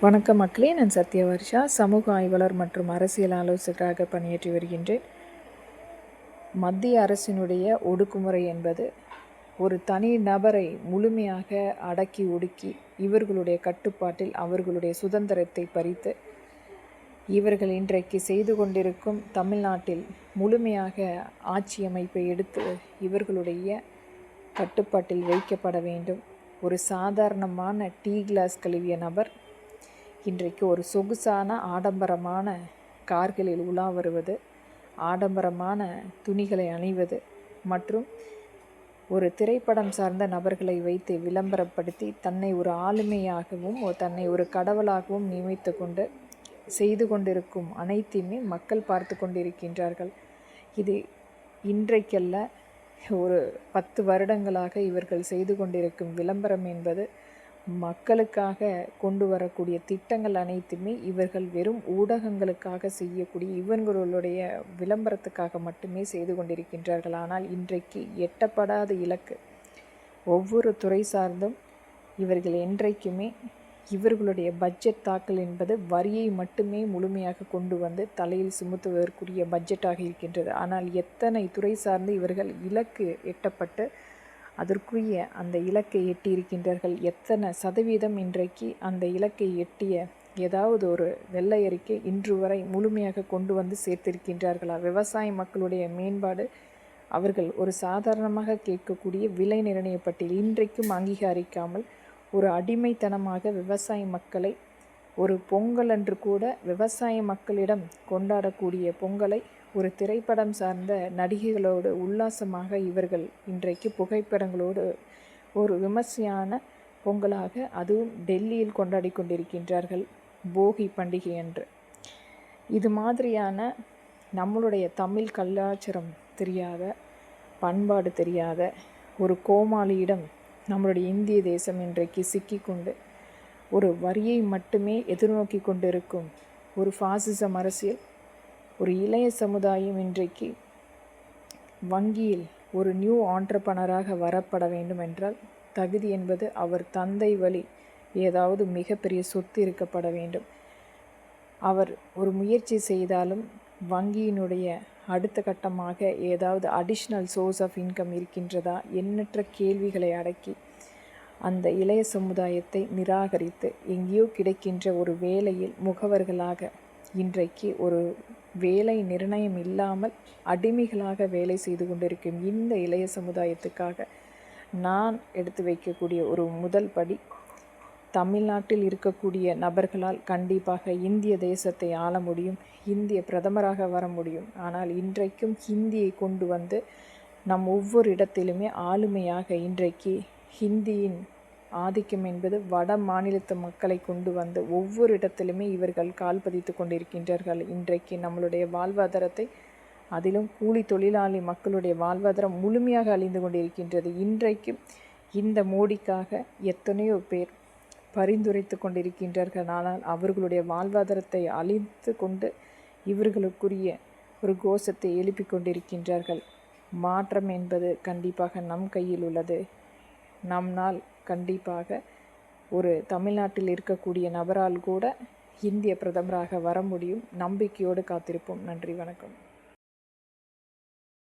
வணக்கம் மக்களே நான் சத்யவர்ஷா சமூக ஆய்வாளர் மற்றும் அரசியல் ஆலோசகராக பணியாற்றி வருகின்றேன். மத்திய அரசினுடைய ஒடுக்குமுறை என்பது ஒரு தனி நபரை முழுமையாக அடக்கி ஒடுக்கி இவர்களுடைய கட்டுப்பாட்டில் அவர்களுடைய சுதந்திரத்தை பறித்து இவர்கள் இன்றைக்கு செய்து கொண்டிருக்கும் தமிழ்நாட்டில் முழுமையாக ஆட்சி அமைப்பை எடுத்து இவர்களுடைய கட்டுப்பாட்டில் வைக்கப்பட வேண்டும். ஒரு சாதாரணமான டீ கிளாஸ் கழுவிய நபர் இன்றைக்கு ஒரு சொகுசான ஆடம்பரமான கார்களில் உலா வருவது ஆடம்பரமான துணிகளை அணிவது மற்றும் ஒரு திரைப்படம் சார்ந்த நபர்களை வைத்து விளம்பரப்படுத்தி தன்னை ஒரு ஆளுமையாகவும் தன்னை ஒரு கடவுளாகவும் நியமித்து கொண்டு செய்து கொண்டிருக்கும் அனைத்தையுமே மக்கள் பார்த்து கொண்டிருக்கின்றார்கள். இது இன்றைக்கல்ல ஒரு பத்து வருடங்களாக இவர்கள் செய்து கொண்டிருக்கும் விளம்பரம் என்பது மக்களுக்காக கொண்டு வரக்கூடிய திட்டங்கள் அனைத்துமே இவர்கள் வெறும் ஊடகங்களுக்காக செய்யக்கூடிய இவர்களுடைய விளம்பரத்துக்காக மட்டுமே செய்து கொண்டிருக்கின்றார்கள். ஆனால் இன்றைக்கு எட்டப்படாத இலக்கு. ஒவ்வொரு துறை சார்ந்தும் இவர்கள் என்றைக்குமே இவர்களுடைய பட்ஜெட் தாக்கல் என்பது வரியை மட்டுமே முழுமையாக கொண்டு வந்து தலையில் சுமத்துவதற்குரிய பட்ஜெட்டாக இருக்கின்றது. ஆனால் எத்தனை துறை சார்ந்து இவர்கள் இலக்கு எட்டப்பட்டு அதற்குரிய அந்த இலக்கை எட்டியிருக்கின்றார்கள். எத்தனை சதவீதம் இன்றைக்கு அந்த இலக்கை எட்டிய ஏதாவது ஒரு வெள்ளை அறிக்கை இன்று வரை முழுமையாக கொண்டு வந்து சேர்த்திருக்கின்றார்களா? விவசாய மக்களுடைய மேம்பாடு அவர்கள் ஒரு சாதாரணமாக கேட்கக்கூடிய விலை நிர்ணய பட்டியல் இன்றைக்கும் அங்கீகரிக்காமல் ஒரு அடிமைத்தனமாக விவசாய மக்களை ஒரு பொங்கல் அன்று கூட விவசாய மக்களிடம் கொண்டாடக்கூடிய பொங்கலை ஒரு திரைப்படம் சார்ந்த நடிகைகளோடு உல்லாசமாக இவர்கள் இன்றைக்கு புகைப்படங்களோடு ஒரு விமர்சையான பொங்கலாக அதுவும் டெல்லியில் கொண்டாடி கொண்டிருக்கின்றார்கள் போகி பண்டிகை என்று இது மாதிரியான நம்மளுடைய தமிழ் கலாச்சாரம் தெரியாத பண்பாடு தெரியாத ஒரு கோமாளியிடம் நம்மளுடைய இந்திய தேசம் இன்றைக்கு சிக்கிக்கொண்டு ஒரு வரியை மட்டுமே எதிர்நோக்கி கொண்டிருக்கும் ஒரு ஃபாசிசம் அரசியல் ஒரு இளைய சமுதாயம் இன்றைக்கு வங்கியில் ஒரு நியூ ஆண்டர்பனராக வரப்பட வேண்டும் என்றால் தகுதி என்பது அவர் தந்தை வழி ஏதாவது மிகப்பெரிய சொத்து இருக்கப்பட வேண்டும். அவர் ஒரு முயற்சி செய்தாலும் வங்கியினுடைய அடுத்த கட்டமாக ஏதாவது அடிஷ்னல் சோர்ஸ் ஆஃப் இன்கம் இருக்கின்றதா எண்ணற்ற கேள்விகளை அடக்கி அந்த இளைய சமுதாயத்தை நிராகரித்து எங்கேயோ கிடைக்கின்ற ஒரு வேலையில் முகவர்களாக இன்றைக்கு ஒரு வேலை நிர்ணயம் இல்லாமல் அடிமைகளாக வேலை செய்து கொண்டிருக்கும் இந்த இளைய சமுதாயத்துக்காக நான் எடுத்து வைக்கக்கூடிய ஒரு முதல் படி தமிழ்நாட்டில் இருக்கக்கூடிய நபர்களால் கண்டிப்பாக இந்திய தேசத்தை ஆள முடியும் இந்திய பிரதமராக வர முடியும். ஆனால் இன்றைக்கும் ஹிந்தியை கொண்டு வந்து நம் ஒவ்வொரு இடத்திலுமே ஆளுமையாக இன்றைக்கு ஹிந்தியின் ஆதிக்கம் என்பது வட மாநிலத்து மக்களை கொண்டு வந்து ஒவ்வொரு இடத்திலுமே இவர்கள் கால் பதித்து கொண்டிருக்கின்றார்கள். இன்றைக்கு நம்மளுடைய வாழ்வாதாரத்தை அதிலும் கூலி தொழிலாளி மக்களுடைய வாழ்வாதாரம் முழுமையாக அழிந்து கொண்டிருக்கின்றது. இன்றைக்கும் இந்த மோடிக்காக எத்தனையோ பேர் பரிந்துரைத்து கொண்டிருக்கின்றார்கள். ஆனால் அவர்களுடைய வாழ்வாதாரத்தை அழித்து கொண்டு இவர்களுக்குரிய ஒரு கோஷத்தை எழுப்பிக் கொண்டிருக்கின்றார்கள். மாற்றம் என்பது கண்டிப்பாக நம் கையில் உள்ளது. நம்மால் கண்டிப்பாக ஒரு தமிழ்நாட்டில் இருக்கக்கூடிய நபரால் கூட இந்திய பிரதமராக வர முடியும். நம்பிக்கையோடு காத்திருப்போம். நன்றி வணக்கம்.